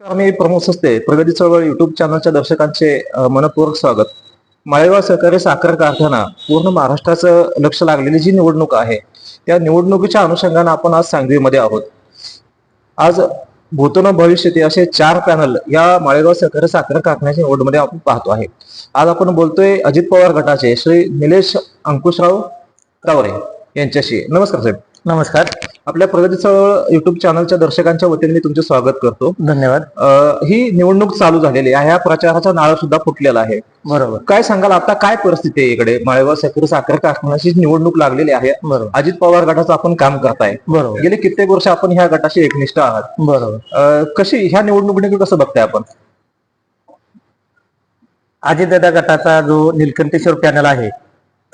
मी प्रमोद सस्ते प्रगती चळवळ युट्यूब चॅनलच्या दर्शकांचे मनपूर्वक स्वागत. माळेगाव सहकारी साखर कारखाना पूर्ण महाराष्ट्राचं लक्ष लागलेली जी निवडणूक आहे त्या निवडणुकीच्या अनुषंगाने आपण आज सांगलीमध्ये आहोत. आज भूतन भविष्यती असे चार पॅनल या माळेगाव सहकारी साखर कारखान्याच्या निवडमध्ये आपण पाहतो आहे. आज आपण बोलतोय अजित पवार गटाचे श्री निलेश अंकुशराव रावरे यांच्याशी. नमस्कार साहेब. नमस्कार. आपल्या प्रगती चळवळ युट्यूब चॅनलच्या दर्शकांच्या वतीने मी तुमचे स्वागत करतो. धन्यवाद. अ, ही निवडणूक चालू झालेली आहे. ह्या प्रचाराचा नाळ सुद्धा फुटलेला आहे. बरोबर. काय सांगाल? आता काय परिस्थिती आहे इकडे? माळेगाव साखर साखर कारखान्याची निवडणूक लागलेली आहे. बरोबर. अजित पवार गटाचं आपण काम करताय. बरोबर. गेले कित्येक वर्ष आपण ह्या गटाशी एकनिष्ठ आहात. बरोबर. अ, कशी ह्या निवडणुकीकडे कसं बघताय आपण? अजितदादा गटाचा जो निलकंठेश्वर पॅनल आहे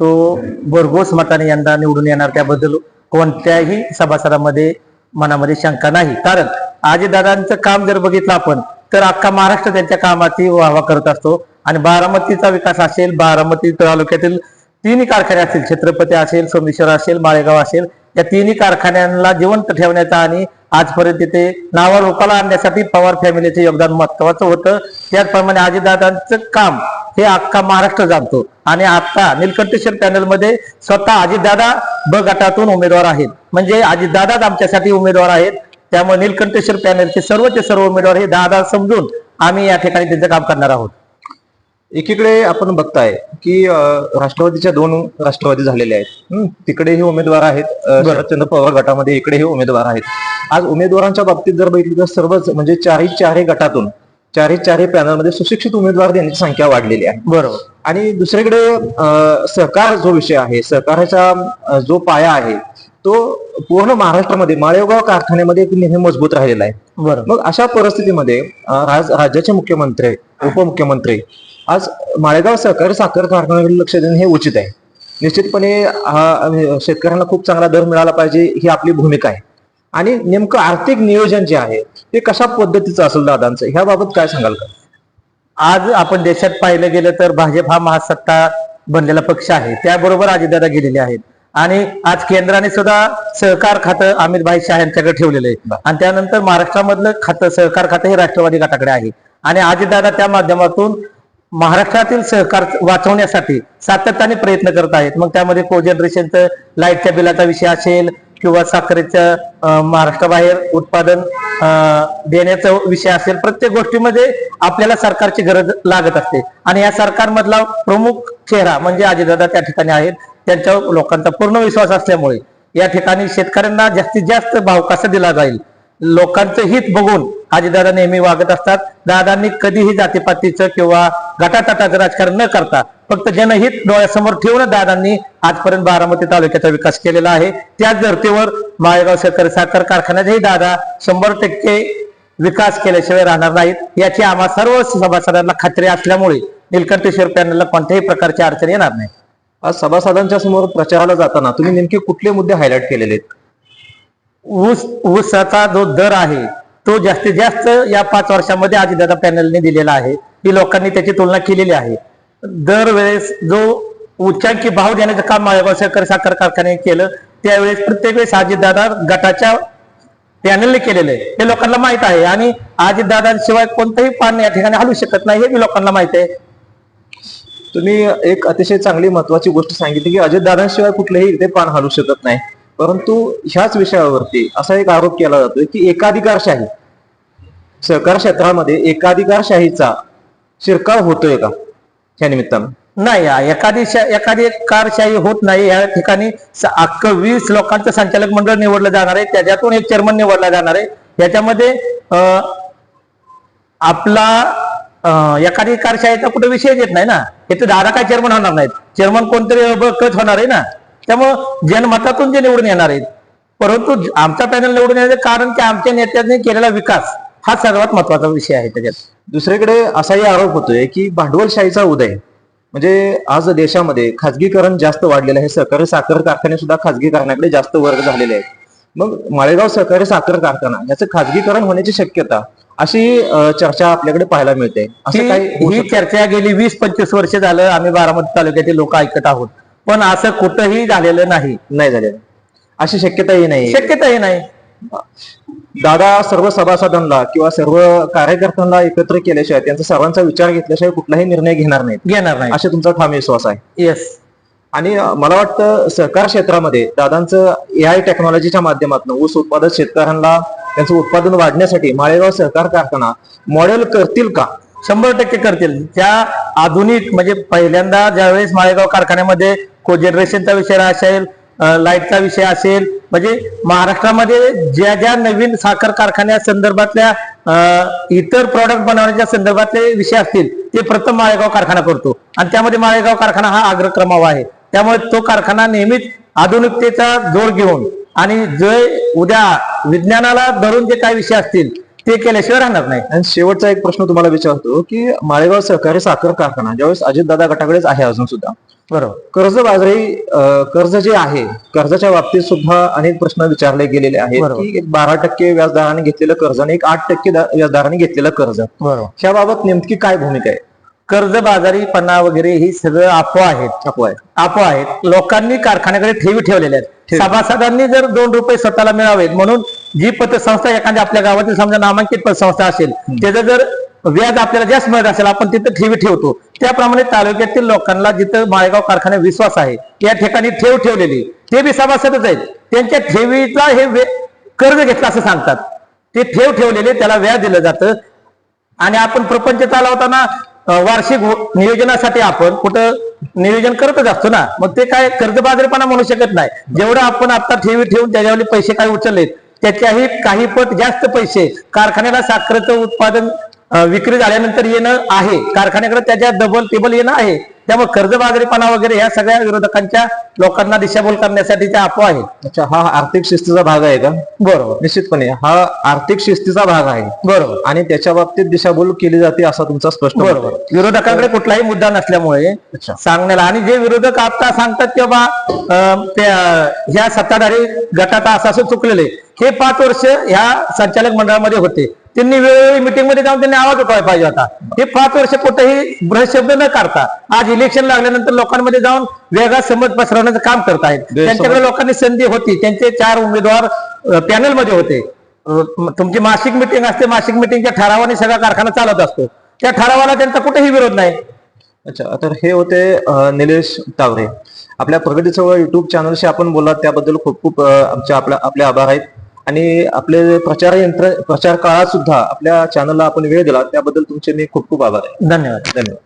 तो भरघोस मताने यंदा निवडून येणार. त्याबद्दल कोणत्याही सभासदामध्ये मनामध्ये शंका नाही. कारण आजीदादांचं काम जर बघितलं आपण तर अख्खा महाराष्ट्र त्यांच्या कामाची वाहवा करत असतो. आणि बारामतीचा विकास असेल बारामती तालुक्यातील तिन्ही कारखाने असतील छत्रपती असेल सोमेश्वर असेल माळेगाव असेल या तिन्ही कारखान्यांना जिवंत ठेवण्याचा आणि आजपर्यंत तिथे नावा लोकाला आणण्यासाठी पवार फॅमिलीचं योगदान महत्वाचं होतं. त्याचप्रमाणे अजितदादांचं काम हे अख्खा महाराष्ट्र जाणतो. आणि आता निलकंठेश्वर पॅनलमध्ये स्वतः अजितदादा ब गटातून उमेदवार आहेत. म्हणजे अजितदादाच आमच्यासाठी उमेदवार आहेत. त्यामुळे निलकंठेश्वर पॅनलचे सर्वचे सर्व उमेदवार हे दादा समजून आम्ही या ठिकाणी त्यांचं काम करणार आहोत. एकीकडे आपण बघताय की राष्ट्रवादीच्या दोन राष्ट्रवादी झालेले आहेत. हं, तिकडेही उमेदवार आहेत. शरदचंद्र पवार गटामध्ये इकडेही उमेदवार आहेत. आज उमेदवारांच्या बाबतीत जर बघितलं तर सर्वच म्हणजे चारही चारही गटातून चारही चारही पॅनलमध्ये सुशिक्षित उमेदवार देण्याची संख्या वाढलेली आहे. बरोबर. आणि दुसरीकडे सहकार जो विषय आहे सहकाराचा जो पाया आहे तो पूर्ण महाराष्ट्रामध्ये माळेगाव कारखान्यामध्ये नेहमी मजबूत राहिलेला आहे. बरोबर. मग अशा परिस्थितीमध्ये राज- राज्याचे मुख्यमंत्री उपमुख्यमंत्री आज माळेगाव सहकारी साखर कारखान्याकडे लक्ष देणं हे उचित आहे. निश्चितपणे शेतकऱ्यांना खूप चांगला दर मिळाला पाहिजे ही आपली भूमिका आहे. आणि नेमकं आर्थिक नियोजन जे आहे ते कशा पद्धतीचं असेल दादांचं? ह्याबाबत काय सांगाल का? आज आपण देशात पाहिलं गेलं तर भाजप हा महासत्ता बनलेला पक्ष आहे. त्याबरोबर अजितदादा गेलेले आहेत. आणि आज केंद्राने सुद्धा सहकार खातं अमित भाई शाह यांच्याकडे ठेवलेलं आहे आणि त्यानंतर महाराष्ट्रामधलं खातं सहकार खातं हे राष्ट्रवादी गटाकडे आहे. आणि अजितदादा त्या माध्यमातून महाराष्ट्रातील सहकार वाचवण्यासाठी सातत्याने प्रयत्न करत आहेत. मग त्यामध्ये कोजनरेशनचं लाईटच्या बिलाचा विषय असेल किंवा साखरेचं महाराष्ट्राबाहेर उत्पादन देण्याचा विषय असेल प्रत्येक गोष्टीमध्ये आपल्याला सरकारची गरज लागत असते. आणि या सरकारमधला प्रमुख चेहरा म्हणजे अजितदादा त्या ठिकाणी आहेत. त्यांच्या लोकांचा पूर्ण विश्वास असल्यामुळे या ठिकाणी शेतकऱ्यांना जास्तीत जास्त भाव कसा दिला जाईल? लोकांचं हित बघून अजितदादा नेहमी वागत असतात. दादांनी कधीही जातीपातीचं किंवा गटातटाचं राजकारण न करता फक्त जनहित डोळ्यासमोर ठेवून दादांनी आजपर्यंत बारामती तालुक्याचा विकास केलेला आहे. त्याच धर्तीवर माळेगाव सहकारी साखर कारखान्यातही दादा शंभर टक्के विकास केल्याशिवाय राहणार नाहीत. याची आम्हा सर्व सभासदांना खात्री असल्यामुळे निलकंठेश्वर पॅनलला कोणत्याही प्रकारची अडचण येणार नाही. आज सभासदांच्या समोर प्रचाराला जाताना तुम्ही नेमके कुठले मुद्दे हायलाइट केलेले आहेत? ऊस ऊसाचा जो दर आहे तो जास्तीत जास्त या पाच वर्षामध्ये अजितदादा पॅनलने दिलेला आहे. ही लोकांनी त्याची तुलना केलेली आहे. दरवेळेस जो उच्चांकी भाव देण्याचं काम माळेगाव सहकारी साखर कारखान्याने केलं त्यावेळेस प्रत्येक वेळेस अजितदादा गटाच्या पॅनलने केलेलं आहे. हे लोकांना माहीत आहे आणि अजितदादांशिवाय कोणतंही पान या ठिकाणी हलू शकत नाही हे बी लोकांना माहीत आहे. तुम्ही एक अतिशय चांगली महत्वाची गोष्ट सांगितली की अजितदादांशिवाय कुठलेही ते पान हलू शकत नाही. परंतु ह्याच विषयावरती असा एक आरोप केला जातोय की एकाधिकारशाही सहकार क्षेत्रामध्ये एकाधिकारशाहीचा शिरकाव होतोय का? या निमित्तानं? नाही या एखादी एखादी कारशाही होत नाही. या ठिकाणी अख्ख अख्खं वीस लोकांचं संचालक मंडळ निवडलं जाणार आहे. त्याच्यातून एक चेअरमन निवडला जाणार आहे. याच्यामध्ये अं, आपला एखादी कारशाहीचा कुठे विषय येत नाही ना. इथे दादा काय चेअरमन होणार नाहीत. चेअरमन कोणतरी कच होणार आहे ना. त्यामुळं जनमतातून जे निवडून येणार आहेत. परंतु आमचा पॅनल निवडून येण्याचं कारण की आमच्या नेत्यांनी केलेला विकास हा सर्वात महत्त्वाचा विषय आहे त्याच्यात. दुसरीकडे असाही आरोप होतोय की भांडवलशाहीचा उदय म्हणजे आज देशामध्ये खाजगीकरण जास्त वाढलेलं आहे. सहकारी साखर कारखाने सुद्धा खाजगीकरणाकडे जास्त वर्ग झालेले आहेत. मग माळेगाव सहकारी साखर कारखाना याचं खाजगीकरण होण्याची शक्यता अशी चर्चा आपल्याकडे पाहायला मिळते. असं काही ही? चर्चा गेली वीस पंचवीस वर्ष झालं आम्ही बारामती तालुक्यातील लोक ऐकत आहोत. पण असं कुठंही झालेलं नाही. नाही झालेलं. अशी शक्यताही नाही. शक्यताही नाही. दादा सर्व सभासदांना किंवा सर्व कार्यकर्त्यांना एकत्र केल्याशिवाय त्यांचा सर्वांचा विचार घेतल्याशिवाय कुठलाही निर्णय घेणार नाहीत. घेणार नाही असा तुमचा ठाम विश्वास आहे. येस आणि मला वाटतं सहकार क्षेत्रामध्ये दादांचं ए आय टेक्नॉलॉजीच्या माध्यमातून ऊस उत्पादक शेतकऱ्यांना त्यांचं उत्पादन वाढण्यासाठी माळेगाव सहकार कारखाना मॉडेल करतील का? शंभर टक्के करतील. त्या आधुनिक म्हणजे पहिल्यांदा ज्यावेळेस माळेगाव कारखान्यामध्ये कोजनरेशनचा विषय असेल लाईटचा विषय असेल म्हणजे महाराष्ट्रामध्ये ज्या ज्या नवीन साखर कारखान्या संदर्भातल्या अं, इतर प्रॉडक्ट बनवण्याच्या संदर्भातले विषय असतील ते प्रथम माळेगाव कारखाना करतो. आणि त्यामध्ये माळेगाव कारखाना हा अग्रक्रमावा आहे. त्यामुळे तो कारखाना नेहमीच आधुनिकतेचा जोर घेऊन आणि जे उद्या विज्ञानाला धरून जे काही विषय असतील ते केल्याशिवाय राहणार नाही. आणि शेवटचा एक प्रश्न तुम्हाला विचारतो की माळेगाव सहकारी साखर कारखाना ज्यावेळेस अजितदादा गटाकडेच आहे अजून सुद्धा बरोबर. कर्जबाजारी अं, कर्ज जे आहे कर्जाच्या बाबतीत सुद्धा अनेक प्रश्न विचारले गेलेले आहेत. की एक बारा टक्के व्याजदराने घेतलेलं कर्ज आणि एक आठ टक्के व्याजदराने घेतलेलं कर्ज. बरोबर. ह्याबाबत नेमकी काय भूमिका आहे? कर्जबाजारीपणा वगैरे ही सगळं अफवा आहेत. अफवा आहे अफवा आहेत. लोकांनी कारखान्याकडे ठेवी ठेवलेल्या आहेत. सभासदांनी जर दोन रुपये स्वतःला मिळावेत म्हणून जी पतसंस्था एखाद्या आपल्या गावातील समजा नामांकित पतसंस्था असेल त्याचं जर व्याज आपल्याला जास्त मिळत असेल आपण तिथं ठेवी ठेवतो. त्याप्रमाणे तालुक्यातील लोकांना जिथं माळेगाव कारखान्यात विश्वास आहे या ठिकाणी ठेव ठेवलेली. ते बी सभासदच आहेत. त्यांच्या ठेवीचा हे कर्ज घेतलं असं सांगतात. ते ठेव ठेवलेले त्याला व्याज दिलं जातं. आणि आपण प्रपंच चालवताना वार्षिक नियोजनासाठी आपण कुठं नियोजन करतच असतो ना. मग ते काय कर्जबाजारीपणा म्हणू शकत नाही. जेवढं आपण आता ठेवी ठेवून त्याच्यावर पैसे काय उचललेत त्याच्याही काही पट जास्त पैसे कारखान्याला साखरेचं उत्पादन विक्री झाल्यानंतर येणं आहे. कारखान्याकडे त्याच्या डबल टेबल येणं आहे. त्यामुळे कर्जबाजारीपणा वगैरे ह्या सगळ्या विरोधकांच्या लोकांना दिशाभूल करण्यासाठीच्या अफवा आहेत. अच्छा हा आर्थिक शिस्तीचा भाग आहे का? बरोबर. निश्चितपणे हा आर्थिक शिस्तीचा भाग आहे. बरोबर. आणि त्याच्या बाबतीत दिशाभूल केली जाते असा तुमचा स्पष्ट मत आहे. बरोबर विरोधकांकडे कुठलाही मुद्दा नसल्यामुळे अच्छा. सांगण्याला आणि जे विरोधक आता सांगतात की बाबा अं, त्या ह्या सत्ताधारी गटात असं असं चुकलेले. हे पाच वर्ष ह्या संचालक मंडळामध्ये होते. त्यांनी वेळोवेळी मिटिंगमध्ये जाऊन त्यांनी आवाज उठवायला पाहिजे होता. हे पाच वर्ष कुठेही शब्द न काढता आज इलेक्शन लागल्यानंतर लोकांमध्ये जाऊन वेगळा समज पसरवण्याचं काम करत आहेत. त्यांच्याकडे लोकांनी संधी होती. त्यांचे चार उमेदवार पॅनलमध्ये होते. तुमची मासिक मिटिंग असते. मासिक मिटिंगच्या ठरावाने सगळा कारखाना चालत असतो. त्या ठरावाला त्यांचा कुठेही विरोध नाही. अच्छा तर हे होते निलेश तावरे. आपल्या प्रगती चळवळ युट्यूब चॅनलशी आपण बोललात. त्याबद्दल खूप खूप अं, आमचे आपल्या आपले आभार आहेत. आणि आपले प्रचार यंत्र प्रचार काळात सुद्धा आपल्या चॅनलला आपण वेळ दिला त्याबद्दल तुमचे मी खूप खूप आभार आहे. धन्यवाद. धन्यवाद.